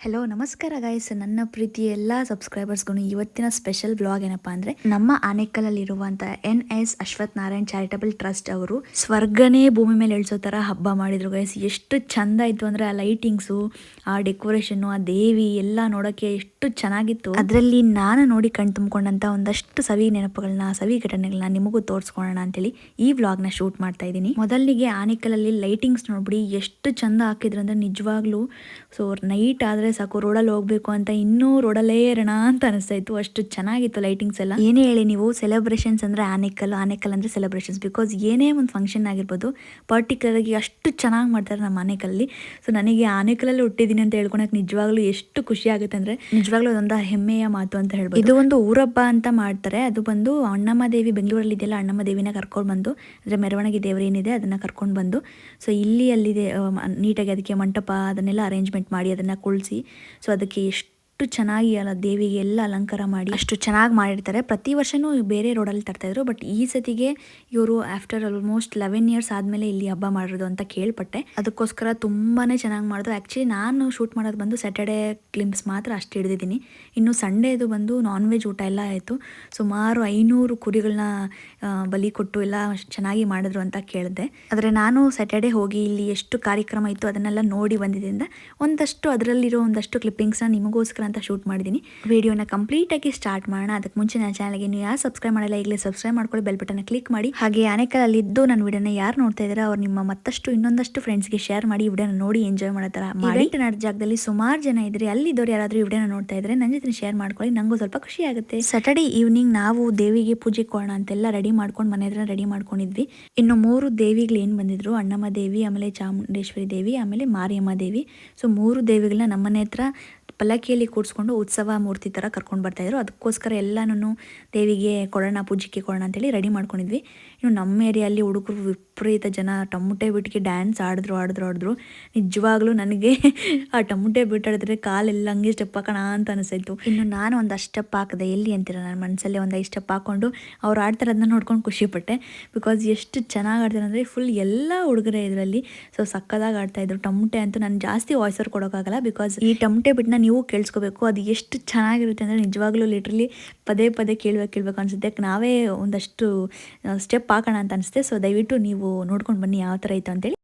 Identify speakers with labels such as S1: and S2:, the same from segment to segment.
S1: Hello ನಮಸ್ಕಾರ guys ನನ್ನ ಪ್ರೀತಿ ಎಲ್ಲ ಸಬ್ಸ್ಕ್ರೈಬರ್ಸ್ಗೂ ಇವತ್ತಿನ ಸ್ಪೆಷಲ್ ಬ್ಲಾಗ್ ಏನಪ್ಪ ಅಂದ್ರೆ ನಮ್ಮ ಆನೇಕಲಲ್ಲಿರುವಂತ N S Ashwath Narayan charitable trust ಅವರು ಸ್ವರ್ಗನೇ ಭೂಮಿ ಮೇಲೆ ಇಳಿಸೋ ಥರ ಹಬ್ಬ ಮಾಡಿದ್ರು ಗೈಸ್ ಎಷ್ಟು ಚಂದ ಇತ್ತು ಅಂದ್ರೆ ಆ ಲೈಟಿಂಗ್ಸು ಆ ಡೆಕೋರೇಷನ್ ಆ ದೇವಿ ಎಲ್ಲ ನೋಡಕ್ಕೆ ಎಷ್ಟು ಚೆನ್ನಾಗಿತ್ತು. ಅದರಲ್ಲಿ ನಾನು ನೋಡಿ ಕಣ್ ತುಂಬಿಕೊಂಡಂತ ಒಂದಷ್ಟು ಸವಿ ನೆನಪುಗಳನ್ನ ಸವಿ ಘಟನೆಗಳನ್ನ ನಿಮಗೂ ತೋರಿಸ್ಕೊಳ್ಳೋಣ ಅಂತೇಳಿ ಈ ವ್ಲಾಗ್ನ ಶೂಟ್ ಮಾಡ್ತಾ ಇದ್ದೀನಿ. ಮೊದಲಿಗೆ ಆನೇಕಲಲ್ಲಿ ಲೈಟಿಂಗ್ಸ್ ನೋಡ್ಬಿಡಿ, ಎಷ್ಟು ಚಂದ ಹಾಕಿದ್ರು ಅಂದ್ರೆ ನಿಜವಾಗ್ಲೂ. ಸೊ ನೈಟ್ ಆದ್ರೆ ಸಾಕು, ರೋಡಲ್ಲಿ ಹೋಗ್ಬೇಕು ಅಂತ ಇನ್ನೂ ರೋಡಲ್ಲೇ ಇರೋಣ ಅಂತ ಅನಿಸ್ತಾ ಇತ್ತು ಅಷ್ಟು ಚೆನ್ನಾಗಿತ್ತು ಲೈಟಿಂಗ್ಸ್ ಎಲ್ಲ. ಏನೇ ಹೇಳಿ ನೀವು ಸೆಲೆಬ್ರೇಷನ್ಸ್ ಅಂದ್ರೆ ಆನೆಕಲ್ ಆನೆಕಲ್ ಅಂದರೆ ಸೆಲೆಬ್ರೇಷನ್ಸ್ ಬಿಕಾಸ್ ಏನೇ ಒಂದು ಫಂಕ್ಷನ್ ಆಗಿರ್ಬೋದು ಪರ್ಟಿಕ್ಯುಲರ್ ಆಗಿ ಅಷ್ಟು ಚೆನ್ನಾಗಿ ಮಾಡ್ತಾರೆ ನಮ್ಮ ಆನೆಕಲ್ಲಿ ಸೊ ನನಗೆ ಆನೆಕಲಲ್ಲಿ ಹುಟ್ಟಿದ್ದೀನಿ ಅಂತ ಹೇಳ್ಕೊಳಕ್ಕೆ ನಿಜವಾಗ್ಲೂ ಎಷ್ಟು ಖುಷಿ ಆಗುತ್ತೆ ಅಂದ್ರೆ, ನಿಜವಾಗ್ಲೂ ಅದೊಂದು ಹೆಮ್ಮೆಯ ಮಾತು ಅಂತ ಹೇಳ್ಬೋದು. ಇದು ಒಂದು ಊರಬ್ಬ ಅಂತ ಮಾಡ್ತಾರೆ. ಅದು ಬಂದು ಅಣ್ಣಮ್ಮ ದೇವಿ ಬೆಂಗಳೂರಲ್ಲಿ ಇದೆಯಲ್ಲ, ಅಣ್ಣಮ್ಮ ದೇವಿನ ಕರ್ಕೊಂಡು ಬಂದು, ಅಂದ್ರೆ ಮೆರವಣಿಗೆ ದೇವರು ಏನಿದೆ ಅದನ್ನ ಕರ್ಕೊಂಡು ಬಂದು ಸೊ ಇಲ್ಲಿ ಅಲ್ಲಿದೆ ನೀಟಾಗಿ ಅದಕ್ಕೆ ಮಂಟಪ ಅದನ್ನೆಲ್ಲ ಅರೇಂಜ್ಮೆಂಟ್ ಮಾಡಿ ಅದನ್ನ ಕುಳಿಸಿ ಸೊ ಅದಕ್ಕೆ ಎಷ್ಟು ಚೆನ್ನಾಗಿ ಅಲ್ಲ ದೇವಿಗೆ ಎಲ್ಲ ಅಲಂಕಾರ ಮಾಡಿ ಅಷ್ಟು ಚೆನ್ನಾಗಿ ಮಾಡಿರ್ತಾರೆ. ಪ್ರತಿ ವರ್ಷನೂ ಬೇರೆ ರೋಡಲ್ಲಿ ತರ್ತಾ ಇದ್ರು ಬಟ್ ಈ ಸತಿಗೆ ಇವರು ಆಫ್ಟರ್ ಆಲ್ಮೋಸ್ಟ್ ಲೆವೆನ್ ಇಯರ್ಸ್ ಆದಮೇಲೆ ಇಲ್ಲಿ ಹಬ್ಬ ಮಾಡಿರೋದು ಅಂತ ಕೇಳ್ಪಟ್ಟೆ. ಅದಕ್ಕೋಸ್ಕರ ತುಂಬಾ ಚೆನ್ನಾಗಿ ಮಾಡಿದ್ರು. ಆ್ಯಕ್ಚುಲಿ ನಾನು ಶೂಟ್ ಮಾಡೋದು ಬಂದು ಸ್ಯಾಟರ್ಡೆ ಕ್ಲಿಮ್ಸ್ ಮಾತ್ರ ಅಷ್ಟು ಹಿಡಿದಿದ್ದೀನಿ. ಇನ್ನು ಸಂಡೇದು ಬಂದು ನಾನ್ ವೆಜ್ ಊಟ ಎಲ್ಲ ಆಯಿತು. ಸುಮಾರು ಐನೂರು ಕುರಿಗಳನ್ನ ಬಲಿ ಕೊಟ್ಟು ಎಲ್ಲ ಚೆನ್ನಾಗಿ ಮಾಡಿದ್ರು ಅಂತ ಕೇಳಿದೆ. ಆದರೆ ನಾನು ಸ್ಯಾಟರ್ಡೆ ಹೋಗಿ ಇಲ್ಲಿ ಎಷ್ಟು ಕಾರ್ಯಕ್ರಮ ಇತ್ತು ಅದನ್ನೆಲ್ಲ ನೋಡಿ ಬಂದಿದ್ದರಿಂದ ಒಂದಷ್ಟು ಅದರಲ್ಲಿರೋ ಒಂದಷ್ಟು ಕ್ಲಿಪ್ಪಿಂಗ್ಸ್ನ ನಿಮಗೋಸ್ಕರ ಅಂತ ಶೂಟ್ ಮಾಡಿದ್ದೀನಿ. ವಿಡಿಯೋನ ಕಂಪ್ಲೀಟಾಗಿ ಸ್ಟಾರ್ಟ್ ಮಾಡೋಣ. ಅದಕ್ಕೆ ಮುಂಚೆ ನನ್ನ ಚಾನಲ್ಗೆ ನೀವು ಯಾರು ಸಬ್ಸ್ಕ್ರೈಬ್ ಮಾಡಲ್ಲ ಈಗಲೇ ಸಬ್ಸ್ಕ್ರೈಬ್ ಮಾಡ್ಕೊಳ್ಳಿ ಬೆಲ್ ಬಟನ್ ಕ್ಲಿಕ್ ಮಾಡಿ. ಹಾಗೆ ಅನೇಕಲ್ಲಿದ್ದು ಇದ್ದು ನನ್ನ ವಿಡಿಯೋನ ಯಾರು ನೋಡ್ತಾ ಇದ್ದಾರೆ ಅವ್ರು ನಿಮ್ಮ ಮತ್ತಷ್ಟು ಇನ್ನೊಂದಷ್ಟು ಫ್ರೆಂಡ್ಸ್ಗೆ ಶೇರ್ ಮಾಡಿ ವಿಡಿಯೋನ ನೋಡಿ ಎಂಜಾಯ್ ಮಾಡೋ ಥರ ಮಾಡಿ. ನಡೆದ ಜಾಗದಲ್ಲಿ ಸುಮಾರು ಜನ ಇದ್ರೆ ಅಲ್ಲಿದ್ದವ್ರು ಯಾರಾದರೂ ವಿಡಿಯೋನ ನೋಡ್ತಾ ಇದ್ರೆ ನನ್ನ ಜೊತೆ ಶೇರ್ ಮಾಡ್ಕೊಳ್ಳಿ ನಂಗೂ ಸ್ವಲ್ಪ ಖುಷಿ ಆಗುತ್ತೆ. ಸ್ಯಾಟರ್ಡೆ ಈವ್ನಿಂಗ್ ನಾವು ದೇವಿಗೆ ಪೂಜೆ ಕೊಡೋಣ ಅಂತೆಲ್ಲ ರೆಡಿ ಮಾಡ್ಕೊಂಡು ಮನೆ ಹತ್ರ ರೆಡಿ ಮಾಡ್ಕೊಂಡಿದ್ವಿ. ಇನ್ನು ಮೂರು ದೇವಿಗಳು ಏನು ಬಂದಿದ್ರು? ಅಣ್ಣಮ್ಮ ದೇವಿ ಆಮೇಲೆ ಚಾಮುಂಡೇಶ್ವರಿ ದೇವಿ ಆಮೇಲೆ ಮಾರಿಯಮ್ಮ ದೇವಿ. ಸೊ ಮೂರು ದೇವಿಗಳನ್ನ ನಮ್ಮನೆ ಹತ್ರ ಪಲ್ಲಕ್ಕಿಯಲ್ಲಿ ಕೂಡಿಸ್ಕೊಂಡು ಉತ್ಸವ ಮೂರ್ತಿ ಥರ ಕರ್ಕೊಂಡು ಬರ್ತಾಯಿದ್ರು ಅದಕ್ಕೋಸ್ಕರ ಎಲ್ಲನೂ ದೇವಿಗೆ ಕೊಡೋಣ, ಪೂಜೆಗೆ ಕೊಡೋಣ ಅಂತೇಳಿ ರೆಡಿ ಮಾಡ್ಕೊಂಡಿದ್ವಿ. ಇನ್ನು ನಮ್ಮ ಏರಿಯಲ್ಲಿ ಹುಡುಗರು ವಿಪರೀತ ಜನ ಟಮುಟೆ ಬಿಟ್ಟಿಗೆ ಡ್ಯಾನ್ಸ್ ಆಡಿದ್ರು ಆಡಿದ್ರು ಆಡಿದ್ರು. ನಿಜವಾಗ್ಲೂ ನನಗೆ ಆ ಟಮುಟೆ ಬಿಟ್ಟಾಡಿದ್ರೆ ಕಾಲೆಲ್ಲ ಹಂಗೆ ಸ್ಟೆಪ್ ಹಾಕೋಣ ಅಂತ ಅನಿಸ್ತಾಯಿತ್ತು ಇನ್ನು ನಾನು ಒಂದು ಸ್ಟೆಪ್ ಹಾಕಿದೆ ಎಲ್ಲಿ ಅಂತೀರ? ನನ್ನ ಮನಸ್ಸಲ್ಲಿ ಒಂದು ಐದು ಸ್ಟೆಪ್ ಹಾಕ್ಕೊಂಡು ಅವ್ರು ಆಡ್ತಾರದನ್ನ ನೋಡ್ಕೊಂಡು ಖುಷಿಪಟ್ಟೆ ಬಿಕಾಸ್ ಎಷ್ಟು ಚೆನ್ನಾಗಿ ಆಡ್ತಾರೆ ಅಂದರೆ ಫುಲ್ ಎಲ್ಲ ಹುಡುಗರೇ ಇದರಲ್ಲಿ. ಸೊ ಸಕ್ಕದಾಗಿ ಆಡ್ತಾಯಿದ್ರು ಟಮುಟೆ ಅಂತೂ ನಾನು ಜಾಸ್ತಿ ವಾಯ್ಸ್ ಅವ್ರು ಕೊಡೋಕ್ಕಾಗಲ್ಲ ಬಿಕಾಸ್ ಈ ಟಮುಟೆ ಬಿಟ್ಟನ್ನ ನೀವು ಕೇಳಿಸ್ಕೋಬೇಕು. ಅದು ಎಷ್ಟು ಚೆನ್ನಾಗಿರುತ್ತೆ ಅಂದರೆ ನಿಜವಾಗ್ಲೂ ಲಿಟ್ರಲಿ ಪದೇ ಪದೇ ಕೇಳ್ಬೇಕು ಕೇಳ್ಬೇಕು ಅನಿಸುತ್ತೆ. ನಾವೇ ಒಂದಷ್ಟು ಸ್ಟೆಪ್ ಹಾಕೋಣ ಅಂತ ಅನಿಸುತ್ತೆ. ಸೊ ದಯವಿಟ್ಟು ನೀವು ನೋಡ್ಕೊಂಡು ಬನ್ನಿ ಯಾವ ಥರ ಇತ್ತು ಅಂತೇಳಿ.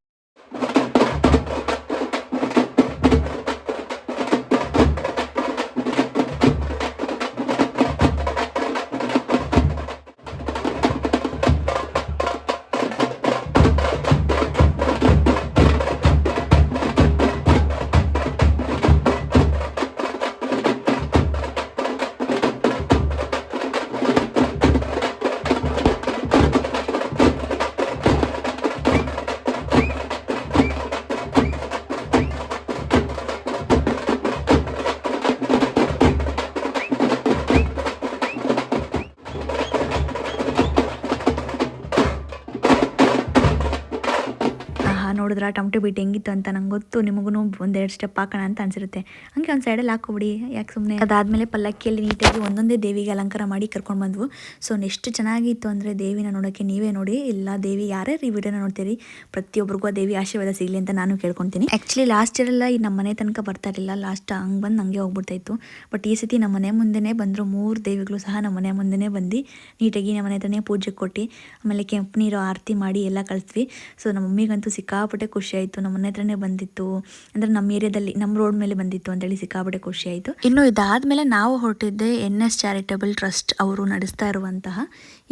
S1: ನೋಡಿದ್ರ ಟಮಟೆ ಬೀಟ್ ಹೆಂಗಿತ್ತು ಅಂತ ನಂಗೆ ಗೊತ್ತು. ನಿಮಗೂ ಒಂದೆರಡು ಸ್ಟೆಪ್ ಹಾಕೋಣ ಅಂತ ಅನ್ಸಿರುತ್ತೆ. ಹಂಗೆ ಒಂದು ಸೈಡಲ್ಲಿ ಹಾಕೋಬಿಡಿ. ಯಾಕೆ ಸುಮ್ಮನೆ ಅದಾದಮೇಲೆ ಪಲ್ಲಕ್ಕಿಯಲ್ಲಿ ನೀಟಾಗಿ ಒಂದೊಂದೇ ದೇವಿಗೆ ಅಲಂಕಾರ ಮಾಡಿ ಕರ್ಕೊಂಡು ಬಂದ್ವು. ಸೊ ಎಷ್ಟು ಚೆನ್ನಾಗಿತ್ತು ಅಂದರೆ ದೇವಿನ ನೋಡೋಕ್ಕೆ ನೀವೇ ನೋಡಿ. ಎಲ್ಲ ದೇವಿ ಯಾರ್ಯಾರು ಈ ವಿಡಿಯೋನ ನೋಡ್ತೀರಿ ಪ್ರತಿಯೊಬ್ಬರಿಗೂ ದೇವಿ ಆಶೀರ್ವಾದ ಸಿಗಲಿ ಅಂತ ನಾನು ಕೇಳ್ಕೊತೀನಿ. ಆ್ಯಕ್ಚುಲಿ ಲಾಸ್ಟ್ ಇಯರೆಲ್ಲ ಈ ನಮ್ಮ ಮನೆ ತನಕ ಬರ್ತಾ ಇರಲಿಲ್ಲ. ಲಾಸ್ಟ್ ಹಂಗೆ ಬಂದು ಹಂಗೆ ಹೋಗ್ಬಿಡ್ತಾಯಿತ್ತು. ಬಟ್ ಈ ಸತಿ ನಮ್ಮ ಮನೆ ಮುಂದೆನೇ ಬಂದರು ಮೂರು ದೇವಿಗಳು ಸಹ ನಮ್ಮ ಮನೆ ಮುಂದೆನೇ ಬಂದು ನೀಟಾಗಿ ನಮ್ಮ ಮನೆ ಹತ್ರನೇ ಪೂಜೆ ಕೊಟ್ಟು, ಆಮೇಲೆ ಕೆಂಪು ನೀರು ಆರತಿ ಮಾಡಿ ಎಲ್ಲ ಕಳಿಸ್ವಿ ಸೊ ನಮ್ಮ ಮಮ್ಮಿಗಂತೂ ಸಿಕ್ಕಾಪಟ್ಟೆ ಖುಷಿ ಆಯಿತು. ನಮ್ಮ ಮನೆ ಹತ್ರನೇ ಬಂದಿತ್ತು. ಅಂದರೆ ನಮ್ಮ ಏರಿಯಾದಲ್ಲಿ ನಮ್ಮ ರೋಡ್ ಮೇಲೆ ಬಂದಿತ್ತು ಅಂತೇಳಿ ಸಿಕ್ಕಾಪಟ್ಟೆ ಖುಷಿ ಆಯ್ತು. ಇನ್ನು ಇದಾದಮೇಲೆ ನಾವು ಹೊರಟಿದ್ದೆ ಎನ್ ಎಸ್ ಚಾರಿಟಬಲ್ ಟ್ರಸ್ಟ್ ಅವರು ನಡೆಸ್ತಾ ಇರುವಂತಹ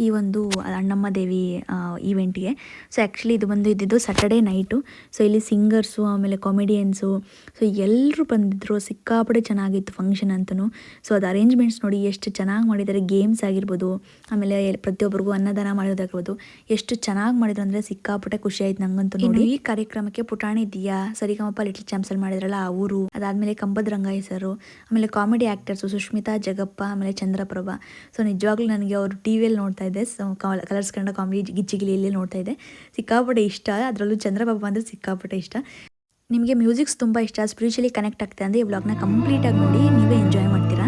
S1: ಈ ಒಂದು ಅಣ್ಣಮ್ಮ ದೇವಿ ಈವೆಂಟ್ಗೆ ಸೊ ಆ್ಯಕ್ಚುಲಿ ಇದು ಬಂದು ಇದ್ದಿದ್ದು ಸ್ಯಾಟರ್ಡೇ ನೈಟು ಸೊ ಇಲ್ಲಿ ಸಿಂಗರ್ಸು ಆಮೇಲೆ ಕಾಮಿಡಿಯನ್ಸು ಸೊ ಎಲ್ಲರೂ ಬಂದಿದ್ದರು ಸಿಕ್ಕಾಪಡೆ ಚೆನ್ನಾಗಿತ್ತು ಫಂಕ್ಷನ್ ಅಂತೂ ಸೊ ಅದು ಅರೇಂಜ್ಮೆಂಟ್ಸ್ ನೋಡಿ ಎಷ್ಟು ಚೆನ್ನಾಗಿ ಮಾಡಿದ್ದಾರೆ. ಗೇಮ್ಸ್ ಆಗಿರ್ಬೋದು ಆಮೇಲೆ ಪ್ರತಿಯೊಬ್ಬರಿಗೂ ಅನ್ನದಾನ ಮಾಡೋದಾಗಿರ್ಬೋದು ಎಷ್ಟು ಚೆನ್ನಾಗಿ ಮಾಡಿದ್ರು ಅಂದರೆ ಸಿಕ್ಕಾಪಟ್ಟೆ ಖುಷಿ ಆಯ್ತು ನಂಗಂತೂ ನೋಡಿ. ಈ ಕಾರ್ಯಕ್ರಮಕ್ಕೆ ಪುಟಾಣಿ ದಿಯಾ ಸರಿಗಮಪ್ಪ ಲಿಟಲ್ ಅಲ್ಲಿ ಮಾಡಿದ್ರಲ್ಲ ಆ ಊರು. ಅದಾದ್ಮೇಲೆ ಕಂಬದ ರಂಗ ಹೆಸರು, ಆಮೇಲೆ ಕಾಮಿಡಿ ಆಕ್ಟರ್ಸ್ ಸುಷ್ಮಿತಾ, ಜಗಪ್ಪ, ಆಮೇಲೆ ಚಂದ್ರಪ್ರಭಾ. ಸೊ ನಿಜವಾಗ್ಲೂ ನನಗೆ ಅವರು ಟಿ ವಿಯಲ್ಲಿ ನೋಡ್ತಾ ಇದ್ದೆ. ಸೊ ಕಲರ್ಸ್ ಕನ್ನಡ ಕಾಮಿಡಿ ಗಿಚ್ಚಿಗಿಲಿಯಲ್ಲಿ ನೋಡ್ತಾ ಇದ್ದೆ. ಸಿಕ್ಕಾಪಟ್ಟೆ ಇಷ್ಟ, ಅದರಲ್ಲೂ ಚಂದ್ರಪ್ರಭ ಅಂದರೆ ಸಿಕ್ಕಾಪಟ್ಟೆ ಇಷ್ಟ. ನಿಮಗೆ ಮ್ಯೂಸಿಕ್ಸ್ ತುಂಬ ಇಷ್ಟ ಸ್ಪಿರಿಚುಲಿ ಕನೆಕ್ಟ್ ಆಗ್ತದೆ ಅಂದರೆ ಈ ವ್ಲಾಗ್ನ ಕಂಪ್ಲೀಟಾಗಿ ನೋಡಿ, ನೀವೇ ಎಂಜಾಯ್ ಮಾಡ್ತೀರಾ?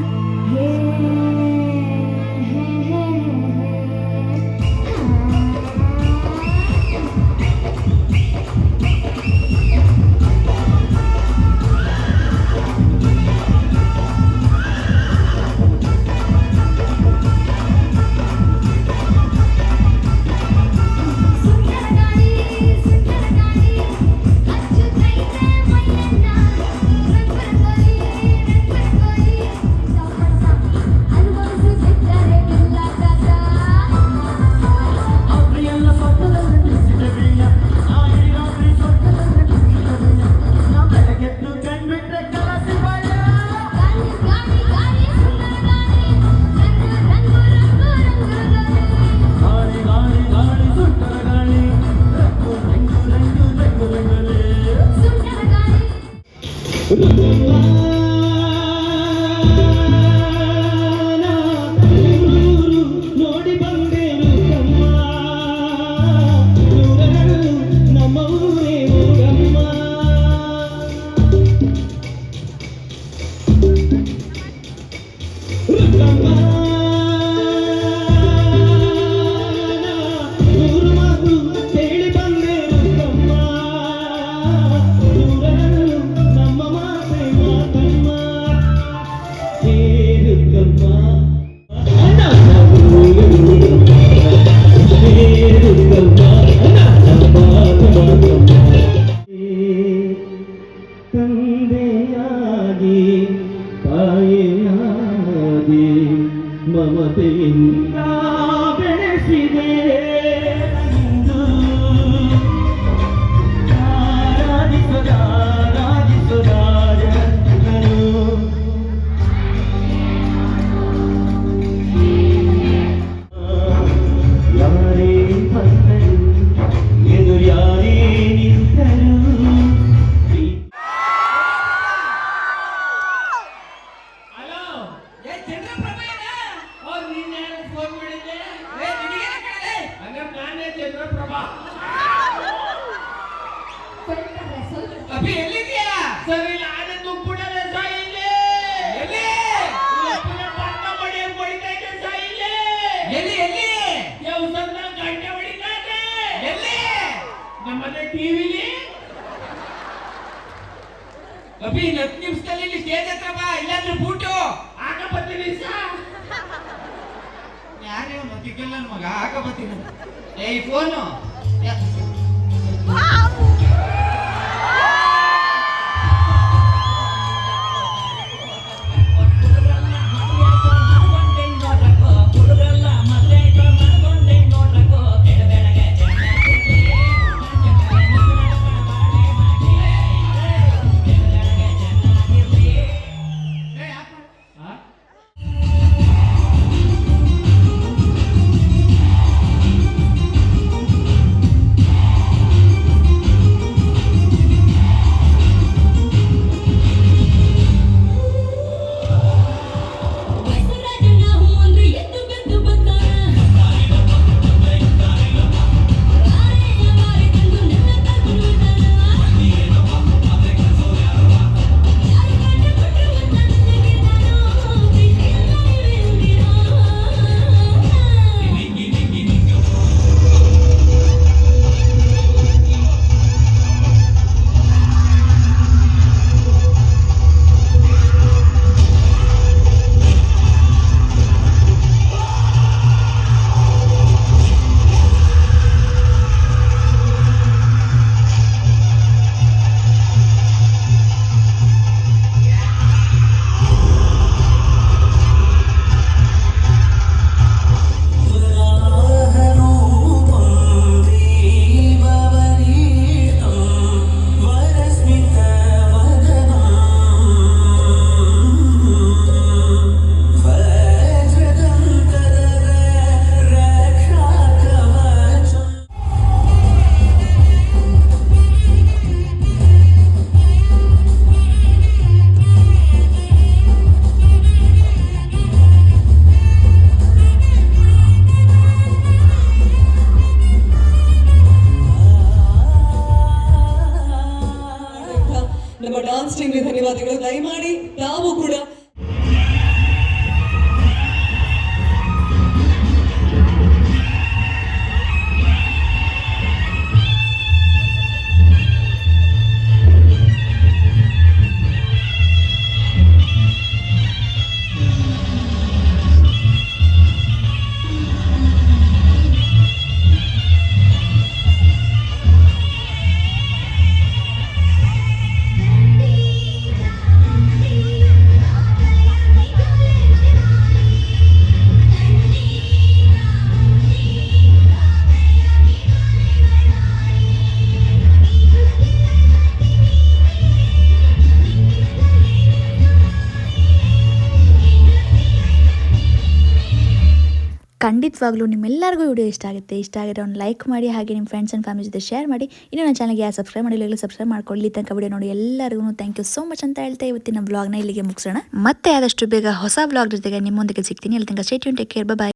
S2: अभी हेली दिया सगळी लहान तू
S3: पुण्याला जाईले हेली.
S2: तुला पुण्या पाटणा मध्ये पडतायचे जाईले हेली हेली.
S4: या उसरला गांड्यावडी नाटे हेली. नमने टीव्ही ली. अभी नतनिप्स केलेली स्टेज आता बा इल्लांद्र फूटो. ಆಗಪತ್ತಿ ನಿಸ
S5: ಯಾರೇ ಮತ್ತಿಗೆಲ್ಲ ಮಗ ಆಗಪತ್ತಿನ ಏ ಫೋನು い。
S1: ಖಂಡಿತವಾಗ್ಲೂ ನಿಮ್ಮೆಲ್ಲರಿಗೂ ವಿಡಿಯೋ ಇಷ್ಟ ಆಗುತ್ತೆ. ಇಷ್ಟ ಆಗಿರೋ ಒಂದು ಲೈಕ್ ಮಾಡಿ, ಹಾಗೆ ನಿಮ್ಮ ಫ್ರೆಂಡ್ಸ್ ಆ್ಯಂಡ್ ಫ್ಯಾಮಿಲಿ ಜೊತೆ ಶೇರ್ ಮಾಡಿ. ಇನ್ನೂ ನನ್ನ ಚಾನಲ್ಗೆ ಯಾರು ಸಬ್ಸ್ಕ್ರೈಬ್ ಮಾಡಿಲ್ಲ ಸಬ್ಸ್ಕ್ರೈಬ್ ಮಾಡ್ಕೊಳ್ಳಿ. ತನಕ ವಿಡಿಯೋ ನೋಡಿ ಎಲ್ಲರಿಗೂ ಥ್ಯಾಂಕ್ ಯು ಸೋ ಮಚ್ ಅಂತ ಹೇಳ್ತಾ ಇವತ್ತಿನ ವ್ಲಾಗ್ನ ಇಲ್ಲಿಗೆ ಮುಗಿಸೋಣ. ಮತ್ತೆ ಆದಷ್ಟು ಬೇಗ ಹೊಸ ವ್ಲಾಗ್ ಜೊತೆಗೆ ನಿಮ್ಮೊಂದಿಗೆ ಸಿಗ್ತೀನಿ. ಅಲ್ಲಿ ತನಕ ಸ್ಟೇಟ್ ಟೇಕ್ ಕೇರ್ ಬಾಯ್